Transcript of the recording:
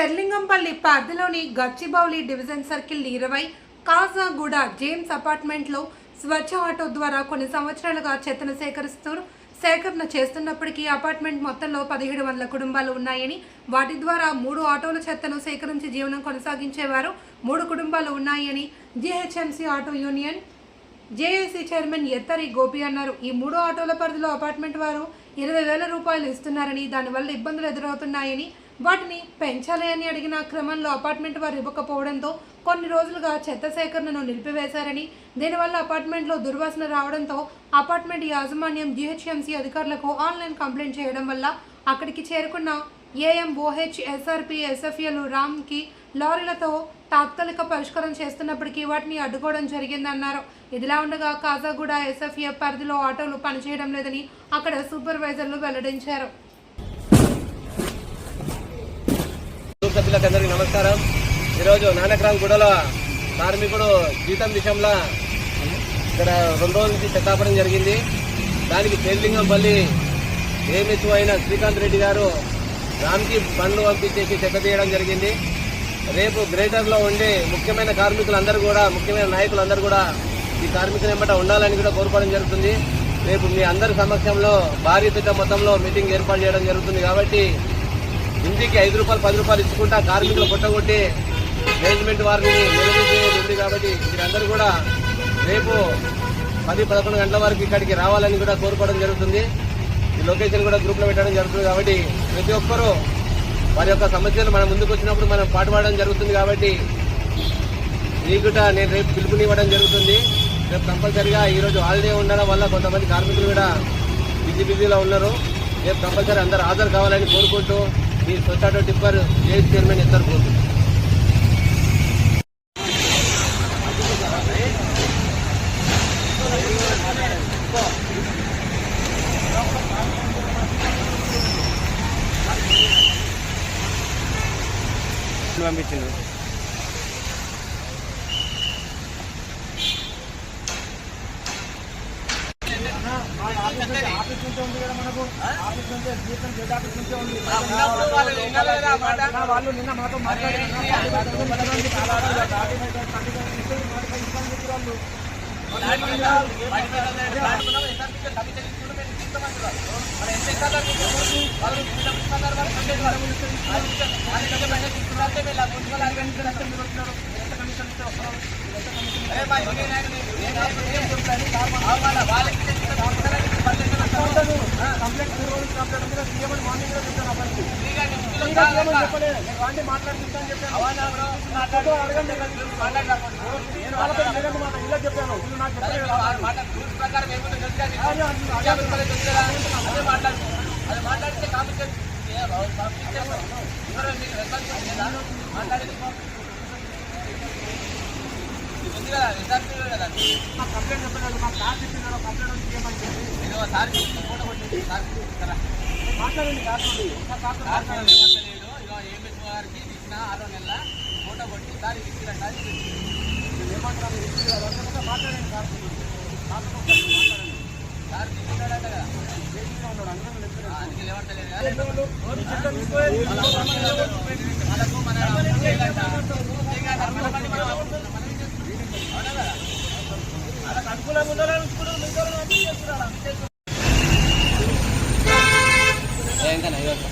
శర్లింగంపల్లి పరిధిలోని Gachibowli division circle ఇరవై Khajaguda James అపార్ట్మెంట్లో స్వచ్ఛ ఆటో ద్వారా కొన్ని సంవత్సరాలుగా చెత్తను సేకరిస్తూ సేకరణ చేస్తున్నప్పటికీ అపార్ట్మెంట్ మొత్తంలో పదిహేడు వందల కుటుంబాలు ఉన్నాయని వాటి ద్వారా మూడు ఆటోల చెత్తను సేకరించి జీవనం కొనసాగించేవారు మూడు కుటుంబాలు ఉన్నాయని GHMC auto union JAC chairman Ettari Gopi అన్నారు. ఈ మూడు ఆటోల పరిధిలో అపార్ట్మెంట్ వారు ఇరవై వేల రూపాయలు ఇస్తున్నారని దానివల్ల ఇబ్బందులు ఎదురవుతున్నాయని వాటిని పెంచాలి అని అడిగిన క్రమంలో అపార్ట్మెంట్ వారు ఇవ్వకపోవడంతో కొన్ని రోజులుగా చెత్త సేకరణను నిలిపివేశారని దీనివల్ల అపార్ట్మెంట్లో దుర్వాసన రావడంతో అపార్ట్మెంట్ యాజమాన్యం జీహెచ్ఎంసీ అధికారులకు ఆన్లైన్ కంప్లైంట్ చేయడం వల్ల అక్కడికి చేరుకున్న ఏఎంఓహెచ్ ఎస్ఆర్పి ఎస్ఎఫ్ఎల్ రామ్కి లారీలతో తాత్కాలిక పరిష్కారం చేస్తున్నప్పటికీ వాటిని అడ్డుకోవడం జరిగిందన్నారు. ఇదిలా ఉండగా కాజాగూడ ఎస్ఎఫ్ఏ పరిధిలో ఆటోలు పనిచేయడం లేదని అక్కడ సూపర్వైజర్లు వెల్లడించారు. సభ్యులకు అందరికీ నమస్కారం. ఈరోజు నానక్రామ్ గుడలో కార్మికుడు జీతం విషయంలో ఇక్కడ రెండు రోజుల నుంచి చెత్తాపడం జరిగింది. దానికి తేలింగంపల్లి ఏమిచ్చు అయిన శ్రీకాంత్ రెడ్డి గారు రామ్కి బండ్లు పంపించేసి చెక్క తీయడం జరిగింది. రేపు గ్రేటర్లో ఉండే ముఖ్యమైన కార్మికులందరూ కూడా ముఖ్యమైన నాయకులందరూ కూడా ఈ కార్మికులు వెంబట ఉండాలని కూడా కోరుకోవడం జరుగుతుంది. రేపు మీ అందరి సమక్షంలో భారీ పెద్ద మొత్తంలో మీటింగ్ ఏర్పాటు చేయడం జరుగుతుంది కాబట్టి ఇంటికి ఐదు రూపాయలు పది రూపాయలు ఇచ్చుకుంటా కార్మికులు కొట్టగొట్టి మేనేజ్మెంట్ వారిని నిలదీసేది ఉంది కాబట్టి మీరందరూ కూడా రేపు పది పదకొండు గంటల వరకు ఇక్కడికి రావాలని కూడా కోరుకోవడం జరుగుతుంది. ఈ లొకేషన్ కూడా గ్రూప్లో పెట్టడం జరుగుతుంది కాబట్టి ప్రతి ఒక్కరూ వారి యొక్క సమస్యలు మన ముందుకు వచ్చినప్పుడు మనం పాటుపడడం జరుగుతుంది కాబట్టి మీకు నేను రేపు పిలుపునివ్వడం జరుగుతుంది. రేపు కంపల్సరిగా ఈరోజు హాలిడే ఉండడం వల్ల కొంతమంది కార్మికులు కూడా బిజీ బిజీలో ఉన్నారు. రేపు కంపల్సరీ అందరు హాజరు కావాలని కోరుకుంటూ ಈ ಸೊಸಾಟೋ ಟಿಪ್ಪರ್ ಜೈಲ್ ಚೇರ್ಮನ್ ಹೆಸರ್ಬೋದು పంపించింది మీ society tipper J S chairman ఇద్దరు కోరుకుంటున్నారు పంపించింది వాళ్ళు నిన్న మాతో కంప్లైంట్ కంప్లైంట్ ఉంది సీఎం మార్నింగ్లో చెప్తాను అబ్బాయి చెప్పలేదు. మాట్లాడుతుందని చెప్పాను. అడగండి. నేను వాళ్ళతో లేదండి మాట ఇలా చెప్పాను వీళ్ళు నాకు చెప్పలేదు మాకు కంప్లైంట్ చెప్పలేదు మా క్లాస్ చెప్పినారు కంప్లైంట్ వచ్చి ఏమని చెప్పి మాట్లాడండి కాదు ఒక్క కాదు ఏమంటున్నాను మాట్లాడండి. కాదు మాట్లాడండి ఉన్నాడు అందరం అనుకూలంగా ಐವತ್ತು